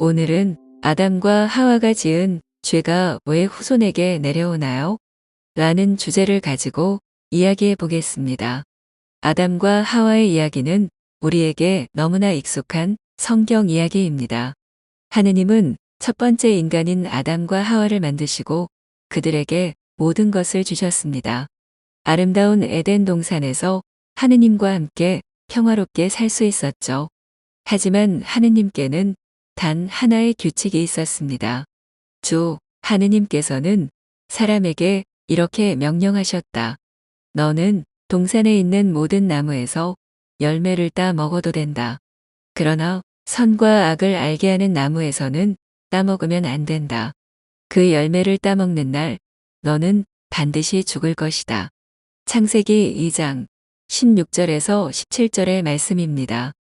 오늘은 아담과 하와가 지은 죄가 왜 후손에게 내려오나요? 라는 주제를 가지고 이야기해 보겠습니다. 아담과 하와의 이야기는 우리에게 너무나 익숙한 성경 이야기입니다. 하느님은 첫 번째 인간인 아담과 하와를 만드시고 그들에게 모든 것을 주셨습니다. 아름다운 에덴 동산에서 하느님과 함께 평화롭게 살 수 있었죠. 하지만 하느님께는 단 하나의 규칙이 있었습니다. 주 하느님께서는 사람에게 이렇게 명령하셨다. 너는 동산에 있는 모든 나무에서 열매를 따 먹어도 된다. 그러나 선과 악을 알게 하는 나무에서는 따먹으면 안 된다. 그 열매를 따먹는 날 너는 반드시 죽을 것이다. 창세기 2장 16절에서 17절의 말씀입니다.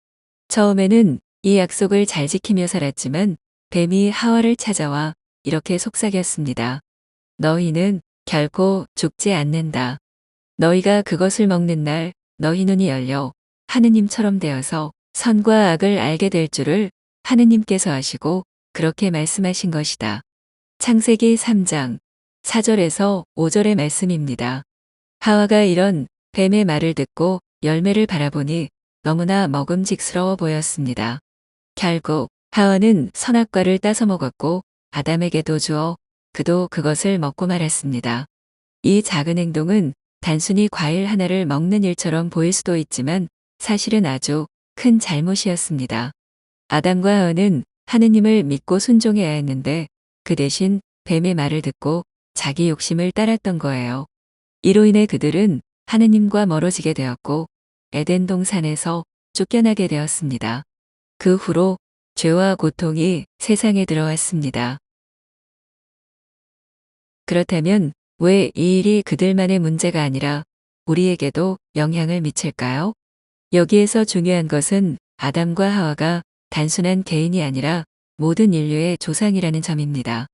처음에는 이 약속을 잘 지키며 살았지만 뱀이 하와를 찾아와 이렇게 속삭였습니다. 너희는 결코 죽지 않는다. 너희가 그것을 먹는 날 너희 눈이 열려 하느님처럼 되어서 선과 악을 알게 될 줄을 하느님께서 아시고 그렇게 말씀하신 것이다. 창세기 3장 4절에서 5절의 말씀입니다. 하와가 이런 뱀의 말을 듣고 열매를 바라보니 너무나 먹음직스러워 보였습니다. 결국 하와는 선악과를 따서 먹었고 아담에게도 주어 그도 그것을 먹고 말았습니다. 이 작은 행동은 단순히 과일 하나를 먹는 일처럼 보일 수도 있지만 사실은 아주 큰 잘못이었습니다. 아담과 하와는 하느님을 믿고 순종해야 했는데 그 대신 뱀의 말을 듣고 자기 욕심을 따랐던 거예요. 이로 인해 그들은 하느님과 멀어지게 되었고 에덴 동산에서 쫓겨나게 되었습니다. 그 후로 죄와 고통이 세상에 들어왔습니다. 그렇다면 왜 이 일이 그들만의 문제가 아니라 우리에게도 영향을 미칠까요? 여기에서 중요한 것은 아담과 하와가 단순한 개인이 아니라 모든 인류의 조상이라는 점입니다.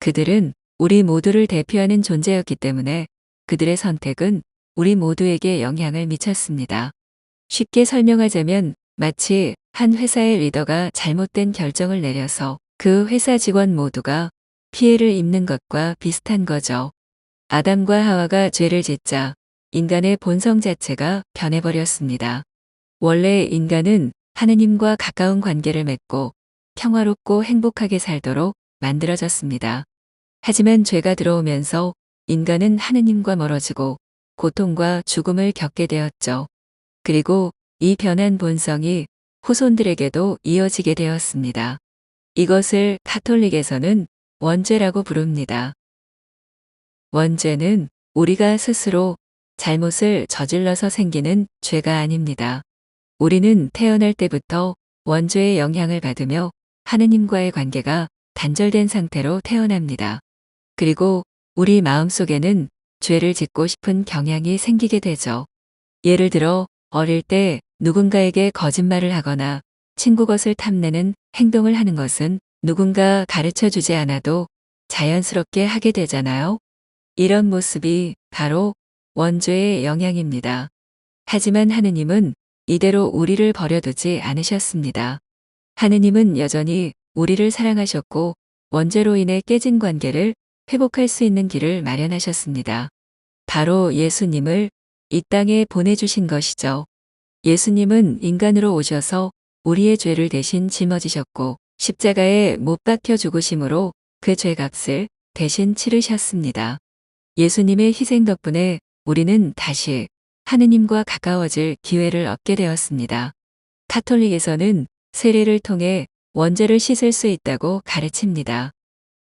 그들은 우리 모두를 대표하는 존재였기 때문에 그들의 선택은 우리 모두에게 영향을 미쳤습니다. 쉽게 설명하자면 마치 한 회사의 리더가 잘못된 결정을 내려서 그 회사 직원 모두가 피해를 입는 것과 비슷한 거죠. 아담과 하와가 죄를 짓자 인간의 본성 자체가 변해버렸습니다. 원래 인간은 하느님과 가까운 관계를 맺고 평화롭고 행복하게 살도록 만들어졌습니다. 하지만 죄가 들어오면서 인간은 하느님과 멀어지고 고통과 죽음을 겪게 되었죠. 그리고 이 변한 본성이 후손들에게도 이어지게 되었습니다. 이것을 카톨릭에서는 원죄라고 부릅니다. 원죄는 우리가 스스로 잘못을 저질러서 생기는 죄가 아닙니다. 우리는 태어날 때부터 원죄의 영향을 받으며 하느님과의 관계가 단절된 상태로 태어납니다. 그리고 우리 마음속에는 죄를 짓고 싶은 경향이 생기게 되죠. 예를 들어 어릴 때 누군가에게 거짓말을 하거나 친구 것을 탐내는 행동을 하는 것은 누군가 가르쳐 주지 않아도 자연스럽게 하게 되잖아요. 이런 모습이 바로 원죄의 영향입니다. 하지만 하느님은 이대로 우리를 버려두지 않으셨습니다. 하느님은 여전히 우리를 사랑하셨고 원죄로 인해 깨진 관계를 회복할 수 있는 길을 마련하셨습니다. 바로 예수님을 이 땅에 보내주신 것이죠. 예수님은 인간으로 오셔서 우리의 죄를 대신 짊어지셨고 십자가에 못 박혀 죽으심으로 그 죄값을 대신 치르셨습니다. 예수님의 희생 덕분에 우리는 다시 하느님과 가까워질 기회를 얻게 되었습니다. 카톨릭에서는 세례를 통해 원죄를 씻을 수 있다고 가르칩니다.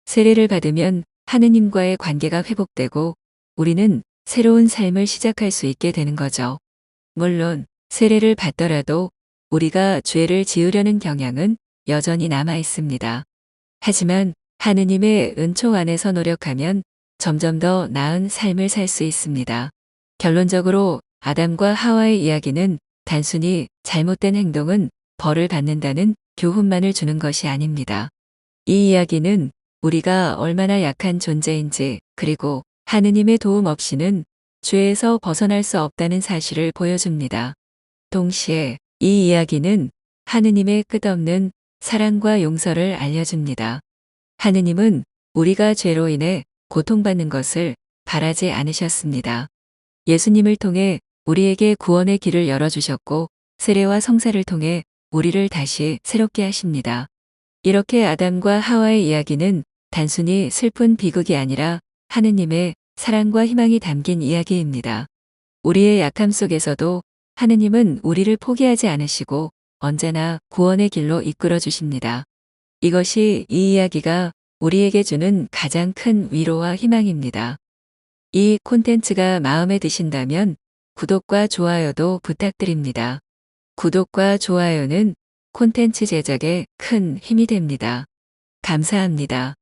세례를 받으면 하느님과의 관계가 회복되고 우리는 새로운 삶을 시작할 수 있게 되는 거죠. 물론 세례를 받더라도 우리가 죄를 지으려는 경향은 여전히 남아 있습니다. 하지만 하느님의 은총 안에서 노력하면 점점 더 나은 삶을 살 수 있습니다. 결론적으로 아담과 하와의 이야기는 단순히 잘못된 행동은 벌을 받는다는 교훈만을 주는 것이 아닙니다. 이 이야기는 우리가 얼마나 약한 존재인지 그리고 하느님의 도움 없이는 죄에서 벗어날 수 없다는 사실을 보여줍니다. 동시에 이 이야기는 하느님의 끝없는 사랑과 용서를 알려줍니다. 하느님은 우리가 죄로 인해 고통받는 것을 바라지 않으셨습니다. 예수님을 통해 우리에게 구원의 길을 열어주셨고 세례와 성사를 통해 우리를 다시 새롭게 하십니다. 이렇게 아담과 하와의 이야기는 단순히 슬픈 비극이 아니라 하느님의 사랑과 희망이 담긴 이야기입니다. 우리의 약함 속에서도 하느님은 우리를 포기하지 않으시고 언제나 구원의 길로 이끌어 주십니다. 이것이 이 이야기가 우리에게 주는 가장 큰 위로와 희망입니다. 이 콘텐츠가 마음에 드신다면 구독과 좋아요도 부탁드립니다. 구독과 좋아요는 콘텐츠 제작에 큰 힘이 됩니다. 감사합니다.